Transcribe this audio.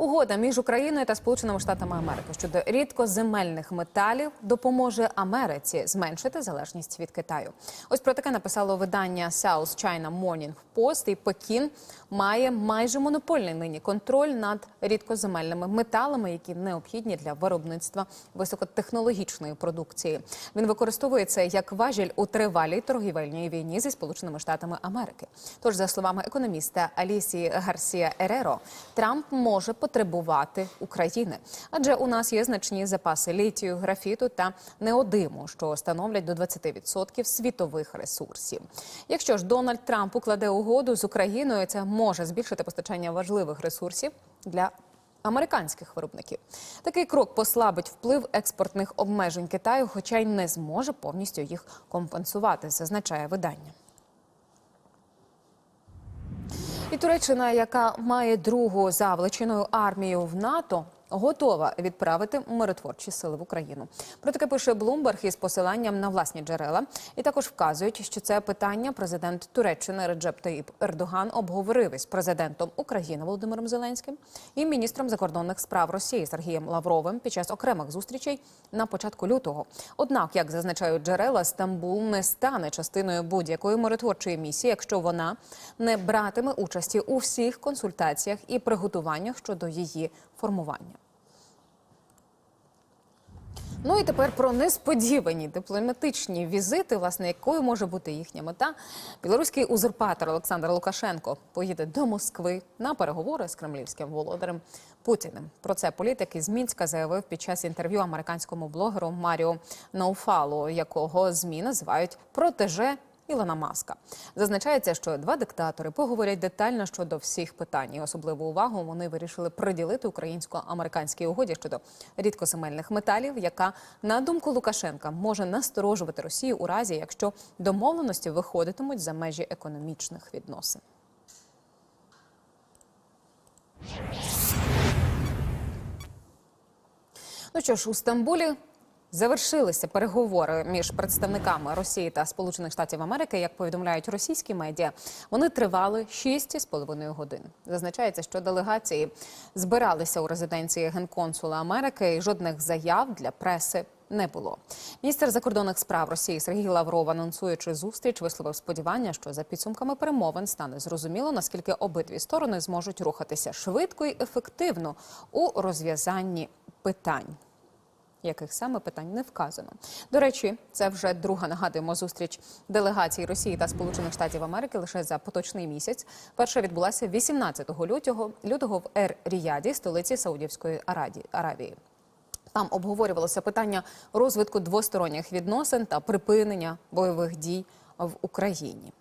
Угода між Україною та Сполученими Штатами Америки щодо рідкоземельних металів допоможе Америці зменшити залежність від Китаю. Ось про таке написало видання South China Morning Post. І Пекін має майже монопольний нині контроль над рідкоземельними металами, які необхідні для виробництва високотехнологічної продукції. Він використовує це як важіль у тривалій торгівельній війні зі Сполученими Штатами Америки. Тож, за словами економіста Алісії Гарсія Ереро, Трамп може потребувати України, адже у нас є значні запаси літію, графіту та неодиму, що становлять до 20% світових ресурсів. Якщо ж Дональд Трамп укладе угоду з Україною, це може збільшити постачання важливих ресурсів для. Американських виробників такий крок послабить вплив експортних обмежень Китаю, хоча й не зможе повністю їх компенсувати, зазначає видання. І Туреччина, яка має другу за величиною армію в НАТО, готова відправити миротворчі сили в Україну. Про таке пише Блумберг із посиланням на власні джерела. І також вказують, що це питання президент Туреччини Реджеп Таїп Ердоган обговорив із президентом України Володимиром Зеленським і міністром закордонних справ Росії Сергієм Лавровим під час окремих зустрічей на початку лютого. Однак, як зазначають джерела, Стамбул не стане частиною будь-якої миротворчої місії, якщо вона не братиме участі у всіх консультаціях і приготуваннях щодо її формування. Ну і тепер про несподівані дипломатичні візити, власне, якою може бути їхня мета. Білоруський узурпатор Олександр Лукашенко поїде до Москви на переговори з кремлівським володарем Путіним. Про це політик із Мінська заявив під час інтерв'ю американському блогеру Маріо Науфалу, якого змі називають протеже Ілона Маска зазначається, що два диктатори поговорять детально щодо всіх питань. І особливу увагу вони вирішили приділити українсько-американській угоді щодо рідкоземельних металів, яка на думку Лукашенка може насторожувати Росію у разі, якщо домовленості виходитимуть за межі економічних відносин. Ну що ж, у Стамбулі Завершилися переговори між представниками Росії та Сполучених Штатів Америки. Як повідомляють російські медіа, вони тривали 6,5 годин. Зазначається, що делегації збиралися у резиденції генконсула Америки, і жодних заяв для преси не було. Міністр закордонних справ Росії Сергій Лавров, анонсуючи зустріч, висловив сподівання, що за підсумками перемовин стане зрозуміло, наскільки обидві сторони зможуть рухатися швидко і ефективно у розв'язанні питань яких саме питань не вказано. До речі, це вже друга нагадуємо зустріч делегацій Росії та Сполучених Штатів Америки лише за поточний місяць. Перша відбулася 18 лютого лютого в Ер Ріяді, столиці Саудівської Аравії. Там обговорювалося питання розвитку двосторонніх відносин та припинення бойових дій в Україні.